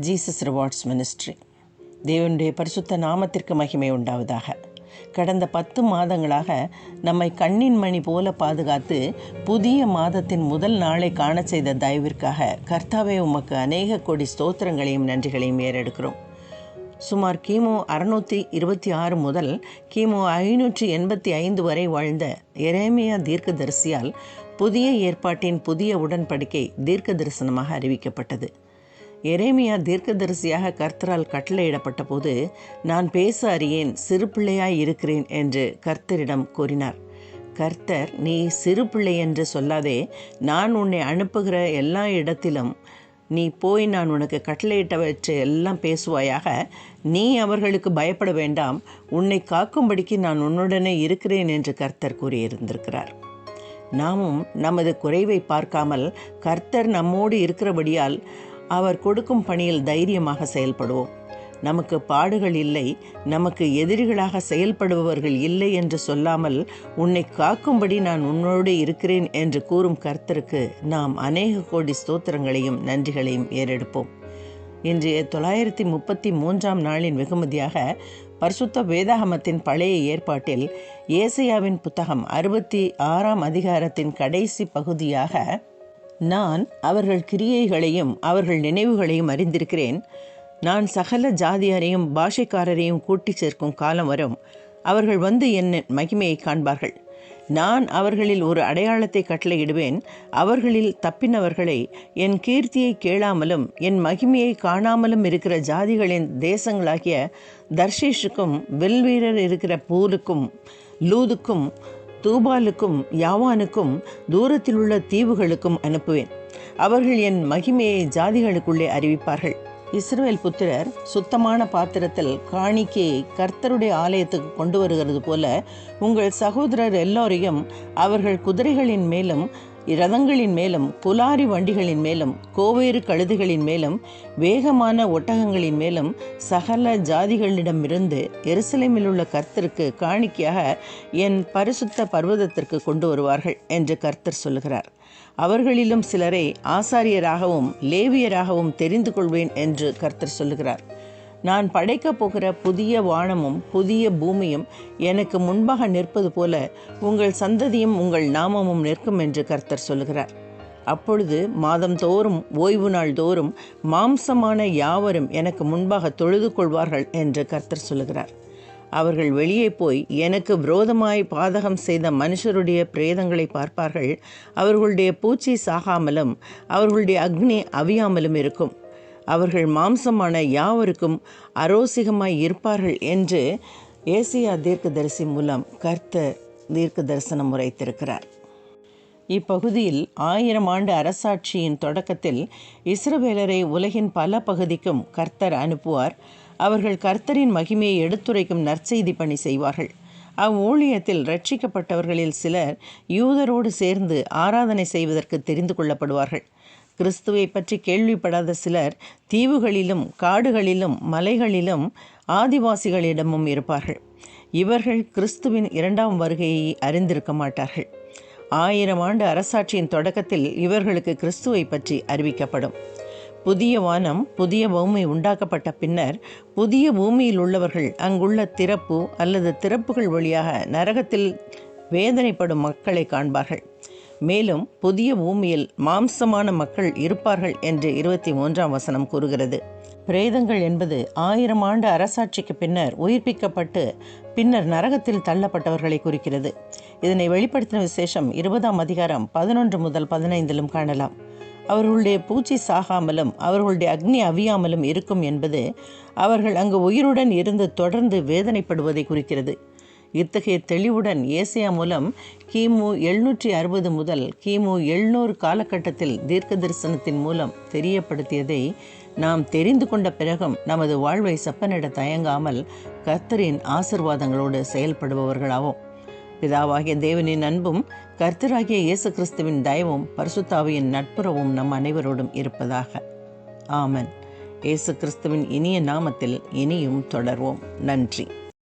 Jesus rewards ministry தேவனுடைய பரிசுத்த நாமத்திற்கு மகிமை உண்டாவதாக. கடந்த பத்து மாதங்களாக நம்மை கண்ணின் மணி போல பாதுகாத்து புதிய மாதத்தின் முதல் நாளை காண செய்த தயவிற்காக கர்த்தாவே உமக்கு அநேக கோடி ஸ்தோத்திரங்களையும் நன்றிகளையும் ஏறெடுக்கிறோம். சுமார் கிமு அறுநூற்றி இருபத்தி ஆறு முதல் கிமு ஐநூற்றி எண்பத்தி ஐந்து வரை வாழ்ந்த எரேமியா தீர்க்கதரிசியால் புதிய ஏற்பாட்டின் புதிய உடன்படிக்கை தீர்க்க தரிசனமாக அறிவிக்கப்பட்டது. எரேமியா தீர்க்கதரிசியாக கர்த்தரால் கட்டளையிடப்பட்ட போது நான் பேச அறியேன் சிறு பிள்ளையாய் இருக்கிறேன் என்று கர்த்தரிடம் கூறினார். கர்த்தர் நீ சிறு பிள்ளை என்று சொல்லாதே நான் உன்னை அனுப்புகிற எல்லா இடத்திலும் நீ போய் நான் உனக்கு கட்டளையிட்டவற்றை எல்லாம் பேசுவாயாக நீ அவர்களுக்கு பயப்பட வேண்டாம் உன்னை காக்கும்படிக்கு நான் உன்னுடனே இருக்கிறேன் என்று கர்த்தர் கூறியிருந்திருக்கிறார். நாமும் நமது குறைவை பார்க்காமல் கர்த்தர் நம்மோடு இருக்கிறபடியால் அவர் கொடுக்கும் பணியில் தைரியமாக செயல்படுவோம். நமக்கு பாடுகள் இல்லை நமக்கு எதிரிகளாக செயல்படுபவர்கள் இல்லை என்று சொல்லாமல் உன்னை காக்கும்படி நான் உன்னோடு இருக்கிறேன் என்று கூறும் கர்த்தருக்கு நாம் அநேக கோடி ஸ்தோத்திரங்களையும் நன்றிகளையும் ஏறெடுப்போம். இன்றைய தொள்ளாயிரத்தி முப்பத்தி மூன்றாம் நாளின் வெகுமதியாக பரிசுத்த வேதாகமத்தின் பழைய ஏற்பாட்டில் ஏசையாவின் புத்தகம் அறுபத்தி ஆறாம் அதிகாரத்தின் கடைசி பகுதியாக நான் அவர்கள் கிரியைகளையும் அவர்கள் நினைவுகளையும் அறிந்திருக்கிறேன். நான் சகல ஜாதியாரையும் பாஷைக்காரரையும் கூட்டி சேர்க்கும் காலம் வரும். அவர்கள் வந்து என் மகிமையை காண்பார்கள். நான் அவர்களில் ஒரு அடையாளத்தை கட்டளையிடுவேன். அவர்களில் தப்பினவர்களை என் கீர்த்தியை கேளாமலும் என் மகிமையை காணாமலும் இருக்கிற ஜாதிகளின் தேசங்களாகிய தர்ஷீஷுக்கும் வெல்வீரர் இருக்கிற பூலுக்கும் லூதுக்கும் தூபாலுக்கும் யாவானுக்கும் தூரத்தில் உள்ள தீவுகளுக்கும் அனுப்புவேன். அவர்கள் என் மகிமையை ஜாதிகளுக்குள்ளே அறிவிப்பார்கள். இஸ்ரேல் புத்திரர் சுத்தமான பாத்திரத்தில் காணிக்கையை கர்த்தருடைய ஆலயத்துக்கு கொண்டு வருகிறது போல உங்கள் சகோதரர் எல்லோரையும் அவர்கள் குதிரைகளின் மேலும் இரதங்களின் மேலும் புலாரி வண்டிகளின் மேலும் கோவேறு கழுதுகளின் மேலும் வேகமான ஒட்டகங்களின் மேலும் சகல ஜாதிகளிடமிருந்து எருசலேமில் உள்ள கர்த்தருக்கு காணிக்கையாக என் பரிசுத்த பர்வதத்திற்கு கொண்டு வருவார்கள் என்று கர்த்தர் சொல்லுகிறார். அவர்களிலும் சிலரை ஆசாரியராகவும் லேவியராகவும் தெரிந்து கொள்வேன் என்று கர்த்தர் சொல்லுகிறார். நான் படைக்கப் போகிற புதிய வானமும் புதிய பூமியும் எனக்கு முன்பாக நிற்பது போல உங்கள் சந்ததியும் உங்கள் நாமமும் நிற்கும் என்று கர்த்தர் சொல்லுகிறார். அப்பொழுது மாதம் தோறும் ஓய்வு நாள் தோறும் மாம்சமான யாவரும் எனக்கு முன்பாக தொழுது கொள்வார்கள் என்று கர்த்தர் சொல்லுகிறார். அவர்கள் வெளியே போய் எனக்கு விரோதமாய் பாதகம் செய்த மனுஷருடைய பிரேதங்களை பார்ப்பார்கள். அவர்களுடைய பூச்சி சாகாமலும் அவர்களுடைய அக்னி அவியாமலும் இருக்கும். அவர்கள் மாம்சமான யாவருக்கும் அரோசிகமாய் இருப்பார்கள் என்று ஏசியா தீர்க்கதரிசி மூலம் கர்த்தர் தீர்க்க தரிசனம் உரைத்திருக்கிறார். இப்பகுதியில் ஆயிரம் ஆண்டு அரசாட்சியின் தொடக்கத்தில் இஸ்ரவேலரை உலகின் பல பகுதிக்கும் கர்த்தர் அனுப்புவார். அவர்கள் கர்த்தரின் மகிமையை எடுத்துரைக்கும் நற்செய்தி பணி செய்வார்கள். அவ்வூழியத்தில் ரட்சிக்கப்பட்டவர்களில் சிலர் யூதரோடு சேர்ந்து ஆராதனை செய்வதற்கு தெரிந்து கொள்ளப்படுவார்கள். கிறிஸ்துவை பற்றி கேள்விப்படாத சிலர் தீவுகளிலும் காடுகளிலும் மலைகளிலும் ஆதிவாசிகளிடமும் இருப்பார்கள். இவர்கள் கிறிஸ்துவின் இரண்டாம் வருகையை அறிந்திருக்க மாட்டார்கள். ஆயிரம் ஆண்டு அரசாட்சியின் தொடக்கத்தில் இவர்களுக்கு கிறிஸ்துவை பற்றி அறிவிக்கப்படும். புதிய வானம் புதிய பூமி உண்டாக்கப்பட்ட பின்னர் புதிய பூமியில் உள்ளவர்கள் அங்குள்ள திறப்பு அல்லது திறப்புகள் வழியாக நரகத்தில் வேதனைப்படும் மக்களை காண்பார்கள். மேலும் புதிய பூமியில் மாம்சமான மக்கள் இருப்பார்கள் என்று இருபத்தி மூன்றாம் வசனம் கூறுகிறது. பிரேதங்கள் என்பது ஆயிரம் ஆண்டு அரசாட்சிக்கு பின்னர் உயிர்ப்பிக்கப்பட்டு பின்னர் நரகத்தில் தள்ளப்பட்டவர்களை குறிக்கிறது. இதனை வெளிப்படுத்தின விசேஷம் இருபதாம் அதிகாரம் பதினொன்று முதல் பதினைந்திலும் காணலாம். அவர்களுடைய பூச்சி சாகாமலும் அவர்களுடைய அக்னி அவியாமலும் இருக்கும் என்பது அவர்கள் அங்கு உயிருடன் இருந்து தொடர்ந்து வேதனைப்படுவதை குறிக்கிறது. இத்தகைய தெளிவுடன் ஏசியா மூலம் கிமு எழுநூற்றி அறுபது முதல் கிமு எழுநூறு காலகட்டத்தில் தீர்க்க தரிசனத்தின் மூலம் தெரியப்படுத்தியதை நாம் தெரிந்து கொண்ட பிறகும் நமது வாழ்வை செப்பனிட தயங்காமல் கர்த்தரின் ஆசிர்வாதங்களோடு செயல்படுபவர்களாவோம். பிதாவாகிய தேவனின் அன்பும் கர்த்தராகிய இயேசு கிறிஸ்துவின் தயவும் பரிசுத்தாவியின் நட்புறவும் நம் அனைவரோடும் இருப்பதாக. ஆமன். இயேசு கிறிஸ்துவின் இனிய நாமத்தில் இனியும் தொடர்வோம். நன்றி.